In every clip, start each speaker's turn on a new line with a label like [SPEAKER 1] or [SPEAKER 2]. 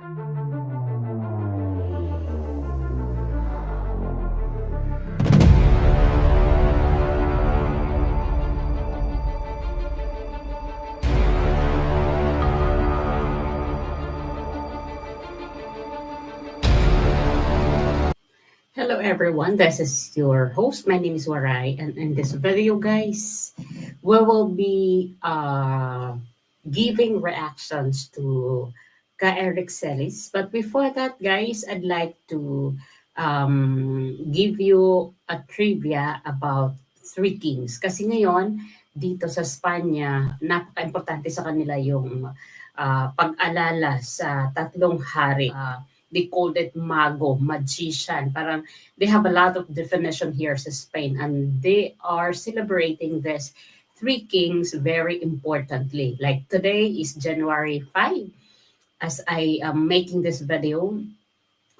[SPEAKER 1] Hello everyone, this is your host. My name is Warai and in this video guys, we will be uh, giving reactions to Ka Eric Celis. But before that guys, I'd like to um, give you a trivia about Three Kings. Kasi ngayon, dito sa Spanya, napaka-importante sa kanila yung uh, pag-alala sa tatlong hari. Uh, they called it mago, magician. Parang they have a lot of definition here sa Spain and they are celebrating this three kings very importantly. Like today is January 5 as I am making this video.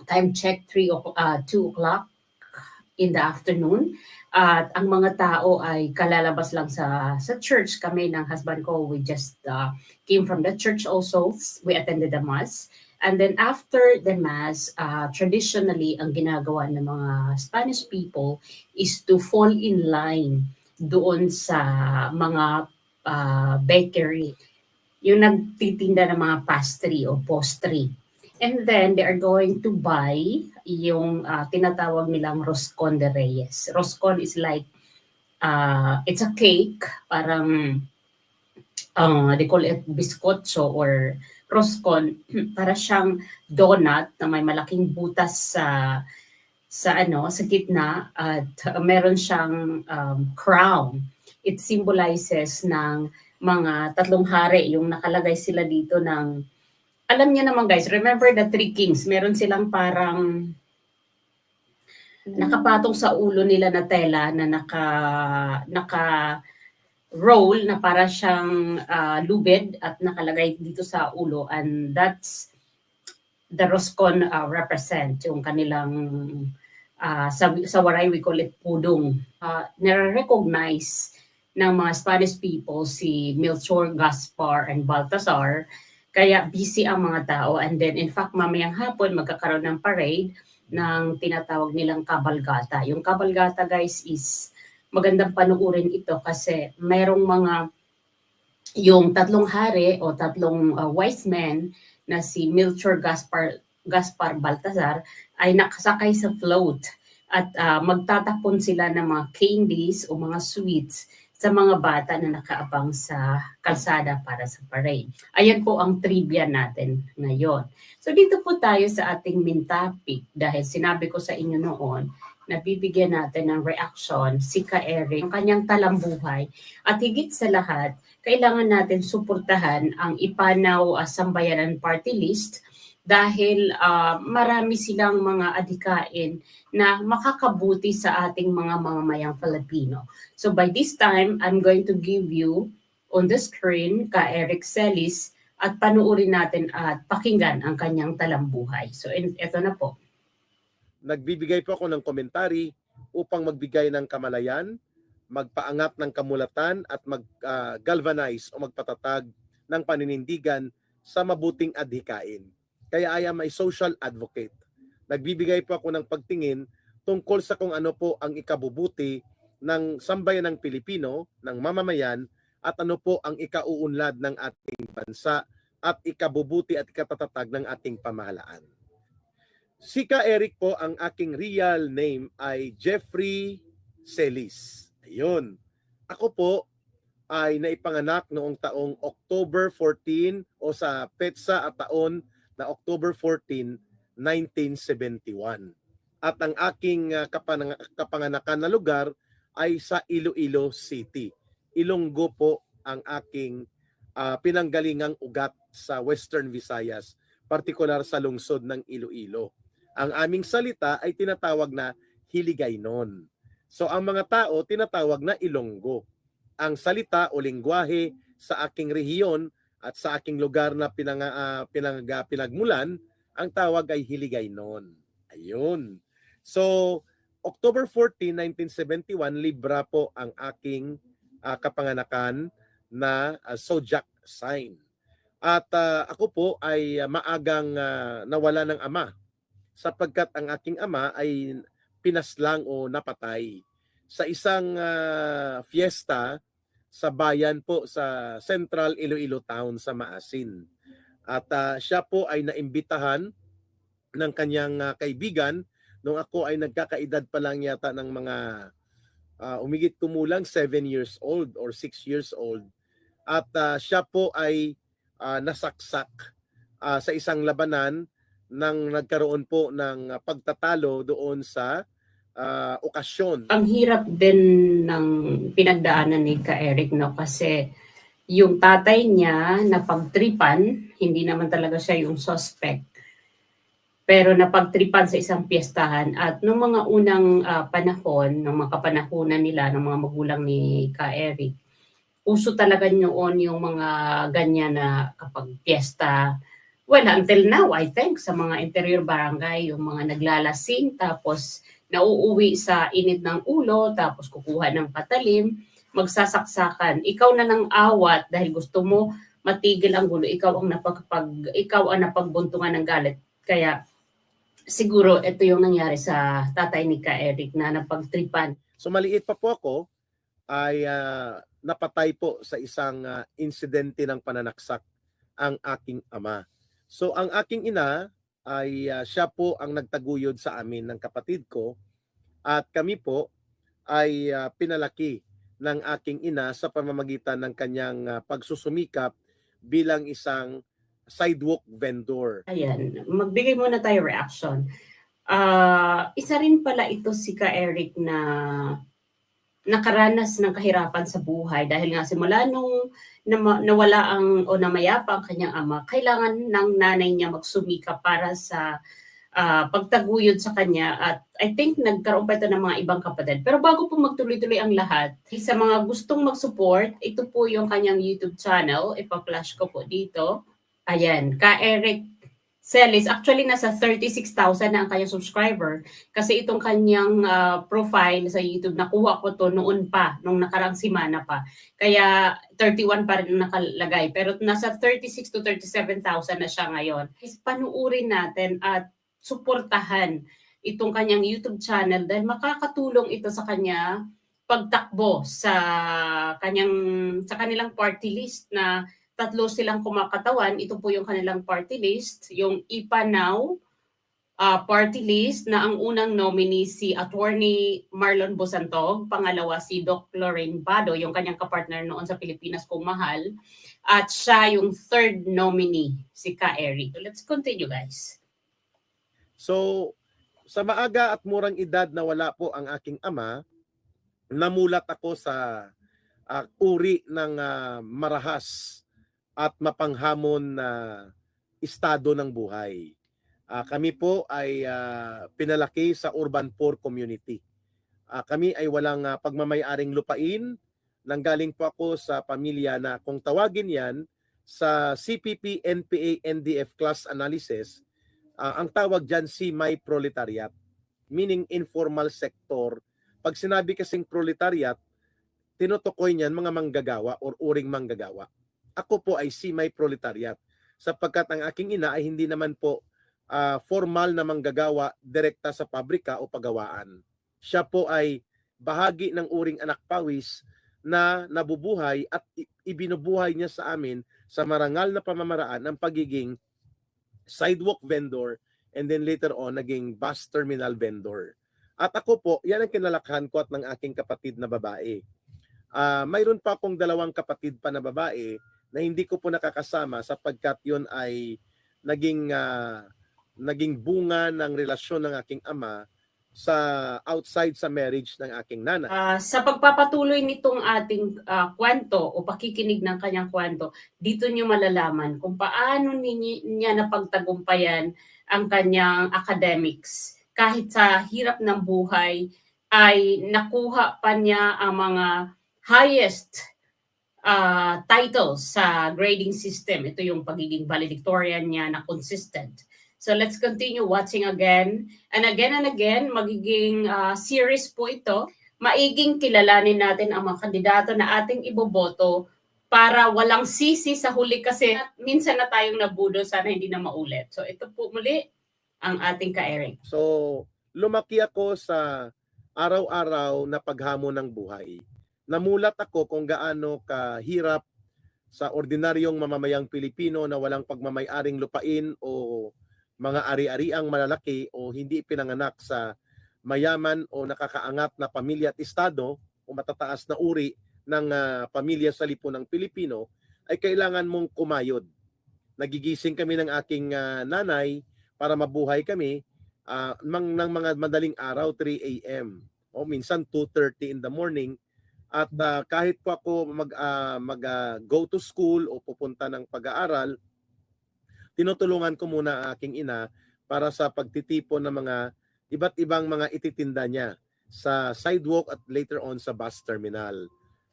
[SPEAKER 1] Time check 3 o- uh, 2 o'clock in the afternoon. At ang mga tao ay kalalabas lang sa sa church kami ng husband ko. We just uh, came from the church also. We attended the mass. And then after the mass, uh, traditionally, ang ginagawa ng mga Spanish people is to fall in line doon sa mga uh, bakery. Yung nagtitinda ng mga pastry o pastry. And then they are going to buy yung uh, tinatawag nilang roscon de reyes. Roscon is like, uh, it's a cake, parang uh, they call it biscotso or roscon para siyang donut na may malaking butas sa sa ano sa gitna at uh, meron siyang um, crown it symbolizes ng mga tatlong hari yung nakalagay sila dito ng alam niyo naman guys remember the three kings meron silang parang nakapatong sa ulo nila na tela na naka naka roll na para siyang uh, lubid at nakalagay dito sa ulo and that's the Roscon uh, represent yung kanilang uh, sa, sa Waray we call it pudong. Uh, nare-recognize ng mga Spanish people si Melchor, Gaspar, and Baltasar. Kaya busy ang mga tao. And then in fact mamayang hapon magkakaroon ng parade ng tinatawag nilang kabalgata. Yung kabalgata guys is magandang panuorin ito kasi mayroong mga yung tatlong hari o tatlong uh, wise men na si Melchor Gaspar Gaspar Baltazar ay nakasakay sa float. At uh, magtatapon sila ng mga candies o mga sweets sa mga bata na nakaabang sa kalsada para sa parade. Ayan po ang trivia natin ngayon. So dito po tayo sa ating main topic dahil sinabi ko sa inyo noon nabibigyan natin ng reaction si Ka Eric, ang kanyang talambuhay. At higit sa lahat, kailangan natin suportahan ang Ipanaw uh, Sambayanan Party List dahil uh, marami silang mga adikain na makakabuti sa ating mga mamamayang Filipino. So by this time, I'm going to give you on the screen ka Eric Celis at panuorin natin at pakinggan ang kanyang talambuhay. So ito na po
[SPEAKER 2] nagbibigay po ako ng komentary upang magbigay ng kamalayan, magpaangat ng kamulatan at mag-galvanize uh, o magpatatag ng paninindigan sa mabuting adhikain. Kaya I am a social advocate. Nagbibigay po ako ng pagtingin tungkol sa kung ano po ang ikabubuti ng sambayan ng Pilipino, ng mamamayan, at ano po ang ikauunlad ng ating bansa at ikabubuti at ikatatag ng ating pamahalaan. Si Ka Eric po, ang aking real name ay Jeffrey Celis. Ayun. Ako po ay naipanganak noong taong October 14 o sa petsa at taon na October 14, 1971. At ang aking uh, kapang- kapanganakan na lugar ay sa Iloilo City. Ilonggo po ang aking uh, pinanggalingang ugat sa Western Visayas, partikular sa lungsod ng Iloilo ang aming salita ay tinatawag na Hiligaynon. So ang mga tao tinatawag na Ilonggo. Ang salita o lingwahe sa aking rehiyon at sa aking lugar na pinang, uh, pinang, pinagmulan, ang tawag ay Hiligaynon. Ayun. So, October 14, 1971, Libra po ang aking uh, kapanganakan na uh, zodiac sign. At ah, ako po ay ah, maagang ah, nawala ng ama sapagkat ang aking ama ay pinaslang o napatay sa isang ah, fiesta sa bayan po sa Central Iloilo Town sa Maasin. At ah, siya po ay naimbitahan ng kanyang ah, kaibigan nung ako ay nagkakaedad pa lang yata ng mga ah, umigit kumulang 7 years old or 6 years old. At ah, siya po ay ah, nasaksak ah, sa isang labanan nang nagkaroon po ng pagtatalo doon sa ah, okasyon.
[SPEAKER 1] Ang hirap din ng pinagdaanan ni Ka Eric, no? Kasi yung tatay niya napagtripan, hindi naman talaga siya yung suspect. Pero napagtripan sa isang piyestahan at nung mga unang ah, panahon, ng mga kapanahunan nila, ng mga magulang ni Ka Eric, uso talaga noon yung mga ganyan na kapag piyesta, well, until now, I think, sa mga interior barangay, yung mga naglalasing, tapos nauuwi sa init ng ulo, tapos kukuha ng patalim, magsasaksakan. Ikaw na ng awat dahil gusto mo matigil ang gulo. Ikaw ang napagpag, ikaw ang napagbuntungan ng galit. Kaya siguro ito yung nangyari sa tatay ni Ka Eric na napagtripan.
[SPEAKER 2] So maliit pa po ako ay ah, napatay po sa isang ah, insidente ng pananaksak ang aking ama. So ang aking ina ay ah, siya po ang nagtaguyod sa amin ng kapatid ko at kami po ay ah, pinalaki ng aking ina sa pamamagitan ng kanyang ah, pagsusumikap bilang isang sidewalk vendor.
[SPEAKER 1] Ayan, magbigay muna tayo reaction. Ah, isa rin pala ito si Ka Eric na nakaranas ng kahirapan sa buhay dahil nga simula nung nawala ang o namayapa ang kanyang ama, kailangan ng nanay niya magsumika para sa ah, pagtaguyod sa kanya at I think nagkaroon pa ito ng mga ibang kapatid. Pero bago po magtuloy-tuloy ang lahat, sa mga gustong mag-support, ito po yung kanyang YouTube channel. Ipa-flash ko po dito. Ayan, ka Eric Celis. Actually, nasa 36,000 na ang kanyang subscriber. Kasi itong kanyang ah, profile sa YouTube, nakuha ko to noon pa, nung nakarang simana pa. Kaya 31 pa rin nakalagay. Pero nasa 36 to 37,000 na siya ngayon. Is panuurin natin at suportahan itong kanyang YouTube channel dahil makakatulong ito sa kanya pagtakbo sa kanyang sa kanilang party list na tatlo silang kumakatawan. Ito po yung kanilang party list, yung IPA Now uh, party list na ang unang nominee si Attorney Marlon Bosantog, pangalawa si Doc Lorraine Bado, yung kanyang kapartner noon sa Pilipinas kung mahal, at siya yung third nominee, si Ka Eric. Let's continue guys.
[SPEAKER 2] So, sa maaga at murang edad na wala po ang aking ama, namulat ako sa ah, uri ng ah, marahas at mapanghamon na estado ng buhay. Ah, kami po ay ah, pinalaki sa urban poor community. Ah, kami ay walang ah, pagmamayaring lupain. Nanggaling po ako sa pamilya na kung tawagin yan sa CPP, NPA, NDF class analysis, Ah, ang tawag dyan si may proletariat, meaning informal sector. Pag sinabi kasing proletariat, tinutukoy niyan mga manggagawa or uring manggagawa. Ako po ay si may proletariat sapagkat ang aking ina ay hindi naman po ah, formal na manggagawa direkta sa pabrika o pagawaan. Siya po ay bahagi ng uring anak pawis na nabubuhay at ibinubuhay niya sa amin sa marangal na pamamaraan ng pagiging sidewalk vendor, and then later on, naging bus terminal vendor. At ako po, yan ang kinalakhan ko at ng aking kapatid na babae. Ah, mayroon pa akong dalawang kapatid pa na babae na hindi ko po nakakasama sapagkat yun ay naging ah, naging bunga ng relasyon ng aking ama sa outside sa marriage ng aking nana.
[SPEAKER 1] Ah, sa pagpapatuloy nitong ating ah, kwento o pakikinig ng kanyang kwento, dito nyo malalaman kung paano ninyi, niya napagtagumpayan ang kanyang academics. Kahit sa hirap ng buhay, ay nakuha pa niya ang mga highest ah, titles sa grading system. Ito yung pagiging valedictorian niya na consistent. So let's continue watching again. And again and again, magiging ah, series po ito maiging kilalanin natin ang mga kandidato na ating iboboto para walang sisi sa huli kasi minsan na tayong nabudo, sana hindi na maulit. So ito po muli ang ating ka-Eric.
[SPEAKER 2] So, lumaki ako sa araw-araw na paghamon ng buhay. Namulat ako kung gaano kahirap sa ordinaryong mamamayang Pilipino na walang pagmamay-aring lupain o mga ari-ariang malalaki o hindi pinanganak sa mayaman o nakakaangat na pamilya at estado o matataas na uri ng ah, pamilya sa lipunang Pilipino ay kailangan mong kumayod. Nagigising kami ng aking ah, nanay para mabuhay kami ah, mang, ng mga madaling araw 3 a.m. o minsan 2:30 in the morning at ah, kahit po ako mag ah, mag ah, go to school o pupunta ng pag-aaral tinutulungan ko muna ang aking ina para sa pagtitipon ng mga iba't ibang mga ititinda niya sa sidewalk at later on sa bus terminal.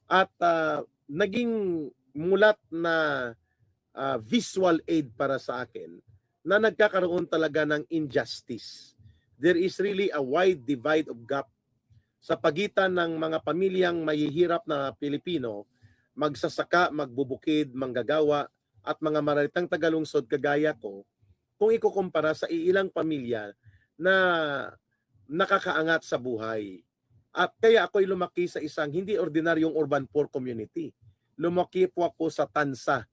[SPEAKER 2] At ah, naging mulat na ah, visual aid para sa akin na nagkakaroon talaga ng injustice. There is really a wide divide of gap sa pagitan ng mga pamilyang mahihirap na Pilipino, magsasaka, magbubukid, manggagawa, at mga mararitang tagalungsod kagaya ko, kung ikukumpara sa iilang pamilya na nakakaangat sa buhay. At kaya ako'y lumaki sa isang hindi ordinaryong urban poor community. Lumaki po ako sa Tansa,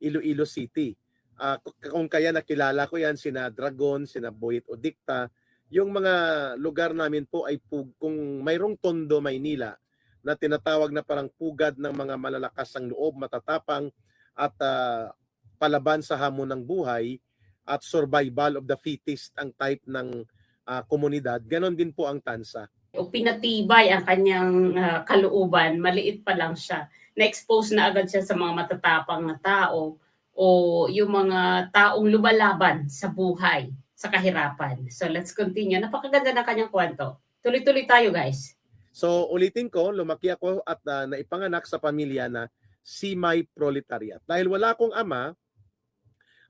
[SPEAKER 2] Iloilo City. K- kung kaya nakilala ko yan, sina Dragon, sina Boyet o Dikta, yung mga lugar namin po ay kung mayroong Tondo, Maynila, na tinatawag na parang pugad ng mga malalakas ang loob, matatapang, at ah, palaban sa hamon ng buhay, at survival of the fittest ang type ng ah, komunidad. Ganon din po ang Tansa.
[SPEAKER 1] O pinatibay ang kanyang ah, kalooban, maliit pa lang siya. Na-expose na agad siya sa mga matatapang na tao o yung mga taong lumalaban sa buhay, sa kahirapan. So let's continue. Napakaganda ng kanyang kwento. Tuloy-tuloy tayo guys.
[SPEAKER 2] So ulitin ko, lumaki ako at ah, naipanganak sa pamilya na semi-proletariat. Dahil wala akong ama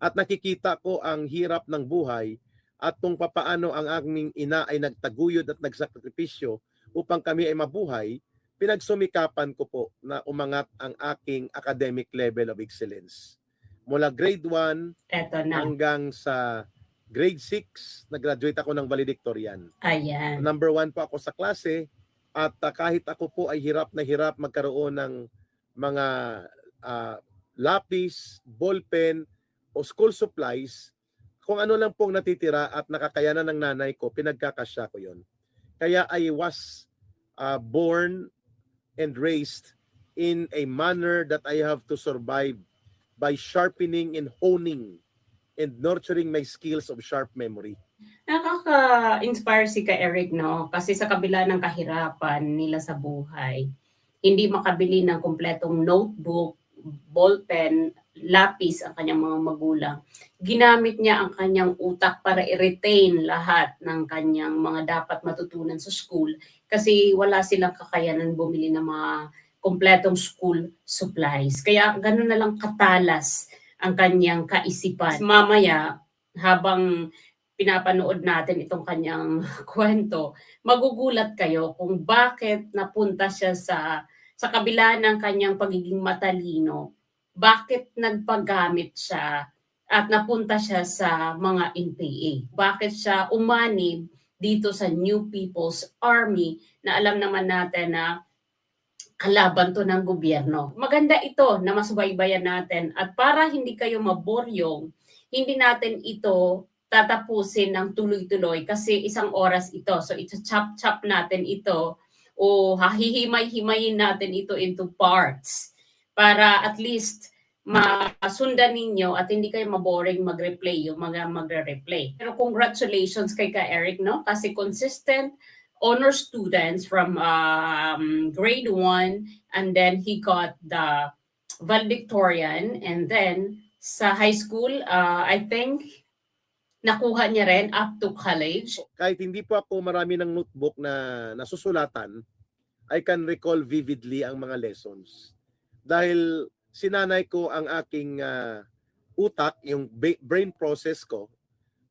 [SPEAKER 2] at nakikita ko ang hirap ng buhay at kung papaano ang aming ina ay nagtaguyod at nagsakripisyo upang kami ay mabuhay, pinagsumikapan ko po na umangat ang aking academic level of excellence. Mula grade 1
[SPEAKER 1] Eto na.
[SPEAKER 2] hanggang sa grade 6, nag-graduate ako ng valedictorian
[SPEAKER 1] Ayan.
[SPEAKER 2] number one po ako sa klase at ah, kahit ako po ay hirap na hirap magkaroon ng mga ah, lapis, ballpen o school supplies, kung ano lang pong natitira at nakakayanan ng nanay ko, pinagkakasya ko yon. Kaya I was ah, born and raised in a manner that I have to survive by sharpening and honing and nurturing my skills of sharp memory.
[SPEAKER 1] Nakaka-inspire si ka Eric, no? Kasi sa kabila ng kahirapan nila sa buhay, hindi makabili ng kompletong notebook, ballpen, lapis ang kanyang mga magulang. Ginamit niya ang kanyang utak para i-retain lahat ng kanyang mga dapat matutunan sa school kasi wala silang kakayanan bumili ng mga kompletong school supplies. Kaya gano'n na lang katalas ang kanyang kaisipan. Mamaya, habang pinapanood natin itong kanyang kwento, magugulat kayo kung bakit napunta siya sa sa kabila ng kanyang pagiging matalino, bakit nagpagamit siya at napunta siya sa mga NPA. Bakit siya umanib dito sa New People's Army na alam naman natin na kalaban to ng gobyerno. Maganda ito na masubaybayan natin at para hindi kayo maboryong, hindi natin ito tatapusin ng tuloy-tuloy kasi isang oras ito. So ito chop-chop natin ito o hahihimay-himayin natin ito into parts para at least masundan ninyo at hindi kayo maboring mag-replay yung mga magre-replay. Pero congratulations kay ka Eric, no? Kasi consistent honor students from um, grade 1 and then he got the valedictorian and then sa high school, uh, I think nakuha niya rin up to college.
[SPEAKER 2] kahit hindi po ako marami ng notebook na nasusulatan, I can recall vividly ang mga lessons. Dahil sinanay ko ang aking ah, utak, yung brain process ko,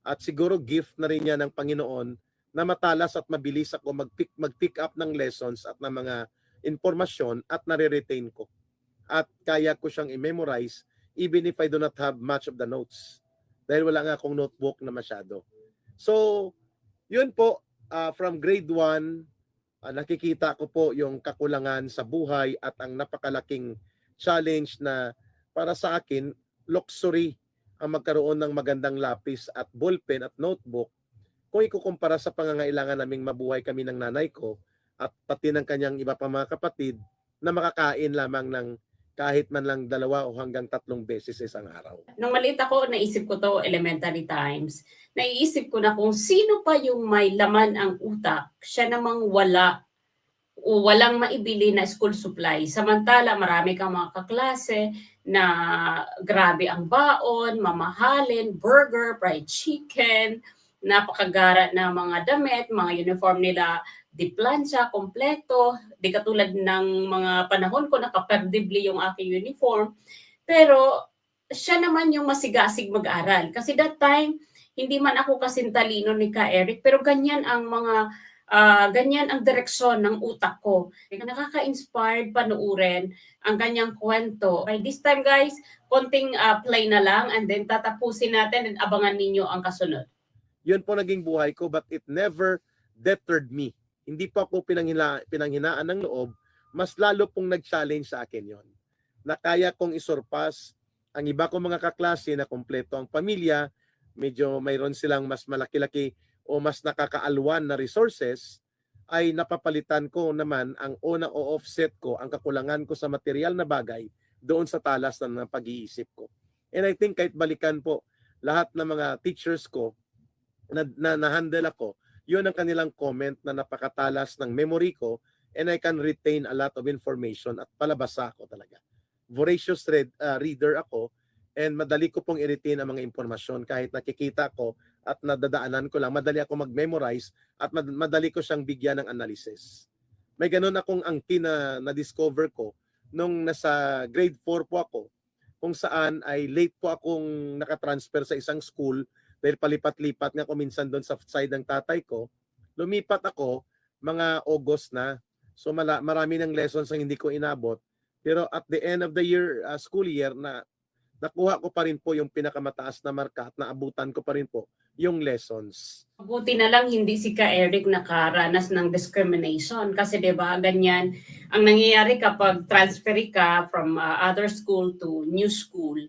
[SPEAKER 2] at siguro gift na rin niya ng Panginoon na matalas at mabilis ako mag-pick, mag-pick up ng lessons at ng mga informasyon at nare-retain ko. at kaya ko siyang i-memorize even if I do not have much of the notes. Dahil wala nga akong notebook na masyado. So, yun po, ah, from grade 1, ah, nakikita ko po yung kakulangan sa buhay at ang napakalaking challenge na para sa akin, luxury ang magkaroon ng magandang lapis at ballpen at notebook kung ikukumpara sa pangangailangan naming mabuhay kami ng nanay ko at pati ng kanyang iba pa mga kapatid na makakain lamang ng kahit man lang dalawa o hanggang tatlong beses sa isang araw.
[SPEAKER 1] Nung maliit ako, naisip ko to elementary times. Naiisip ko na kung sino pa yung may laman ang utak, siya namang wala o walang maibili na school supply. Samantala, marami kang mga kaklase na grabe ang baon, mamahalin, burger, fried chicken, napakagara na mga damit, mga uniform nila, di plancha, kompleto, di katulad ng mga panahon ko, nakaperdibli yung aking uniform. Pero siya naman yung masigasig mag-aral. Kasi that time, hindi man ako kasing talino ni Ka Eric, pero ganyan ang mga, ah, ganyan ang direksyon ng utak ko. Nakaka-inspired panuurin ang kanyang kwento. By this time guys, konting ah, play na lang and then tatapusin natin and abangan ninyo ang kasunod.
[SPEAKER 2] Yun po naging buhay ko but it never deterred me. Hindi pa ako pinanghila, pinanghinaan ng loob, mas lalo pong nag-challenge sa akin yon. Na kaya kong isurpas ang iba kong mga kaklase na kompleto ang pamilya, medyo mayroon silang mas malaki-laki o mas nakakaalwan na resources, ay napapalitan ko naman ang una o offset ko, ang kakulangan ko sa material na bagay doon sa talas ng pag-iisip ko. And I think kahit balikan po lahat ng mga teachers ko na, na na-handle ako, yun ang kanilang comment na napakatalas ng memory ko and I can retain a lot of information at palabasa ako talaga. Voracious read, uh, reader ako and madali ko pong i-retain ang mga impormasyon kahit nakikita ko at nadadaanan ko lang, madali ako mag-memorize at mad- madali ko siyang bigyan ng analysis. May ganun akong angkin na na-discover ko nung nasa grade 4 po ako kung saan ay late po akong nakatransfer sa isang school dahil palipat-lipat nga ako minsan doon sa side ng tatay ko, lumipat ako mga August na. So mala, marami ng lessons ang hindi ko inabot. Pero at the end of the year, uh, school year, na nakuha ko pa rin po yung pinakamataas na marka at naabutan ko pa rin po yung lessons.
[SPEAKER 1] Buti na lang hindi si Ka Eric nakaranas ng discrimination kasi 'di ba ganyan ang nangyayari kapag transfer ka from uh, other school to new school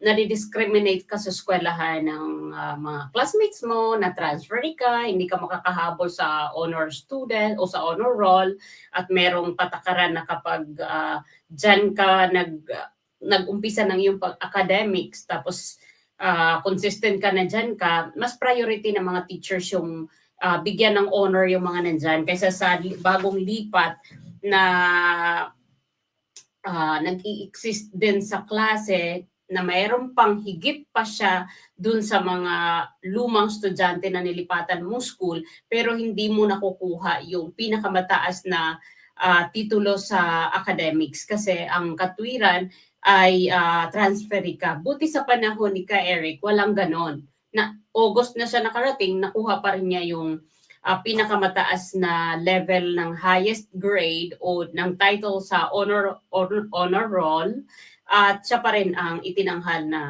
[SPEAKER 1] nadi-discriminate ka sa eskwelahan ng uh, mga classmates mo, na transfer ka, hindi ka makakahabol sa honor student o sa honor roll at merong patakaran na kapag uh, dyan ka nag, uh, nag-umpisa ng iyong academics tapos uh, consistent ka na dyan ka, mas priority ng mga teachers yung uh, bigyan ng honor yung mga nandyan kaysa sa bagong lipat na uh, nag-i-exist din sa klase na mayroon pang higit pa siya dun sa mga lumang estudyante na nilipatan mo school pero hindi mo nakukuha yung pinakamataas na uh, titulo sa academics kasi ang katwiran ay uh, transfer ka. Buti sa panahon ni Ka Eric, walang ganon. Na August na siya nakarating, nakuha pa rin niya yung uh, pinakamataas na level ng highest grade o ng title sa honor honor, honor roll at siya pa rin ang itinanghal na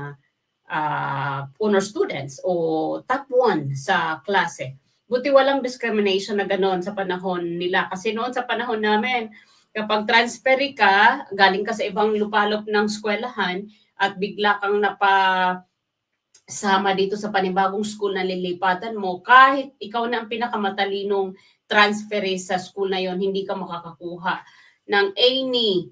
[SPEAKER 1] uh, honor students o top 1 sa klase. Buti walang discrimination na ganoon sa panahon nila. Kasi noon sa panahon namin, kapag transfer ka, galing ka sa ibang lupalop ng eskwelahan at bigla kang napa sama dito sa panibagong school na lilipatan mo, kahit ikaw na ang pinakamatalinong transfer sa school na yon, hindi ka makakakuha ng any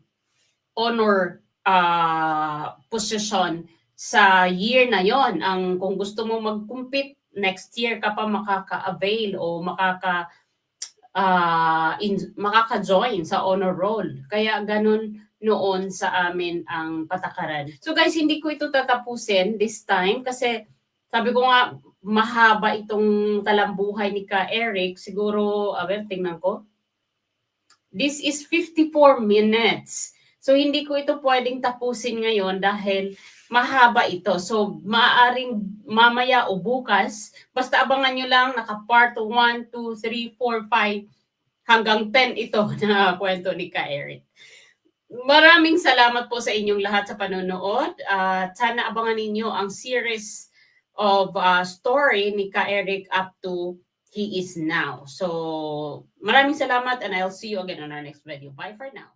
[SPEAKER 1] honor uh, posisyon sa year na yon. Ang kung gusto mo mag-compete next year ka pa makaka-avail o makaka uh, in, makaka-join sa honor roll. Kaya ganun noon sa amin ang patakaran. So guys hindi ko ito tatapusin this time kasi sabi ko nga mahaba itong talambuhay ni Ka Eric. Siguro a well, tingnan ko. This is 54 minutes So hindi ko ito pwedeng tapusin ngayon dahil mahaba ito. So maaaring mamaya o bukas, basta abangan nyo lang naka part 1, 2, 3, 4, 5 hanggang 10 ito na kwento ni Ka Eric. Maraming salamat po sa inyong lahat sa panonood. At sana abangan ninyo ang series of uh, story ni Ka Eric up to he is now. So, maraming salamat and I'll see you again on our next video. Bye for now.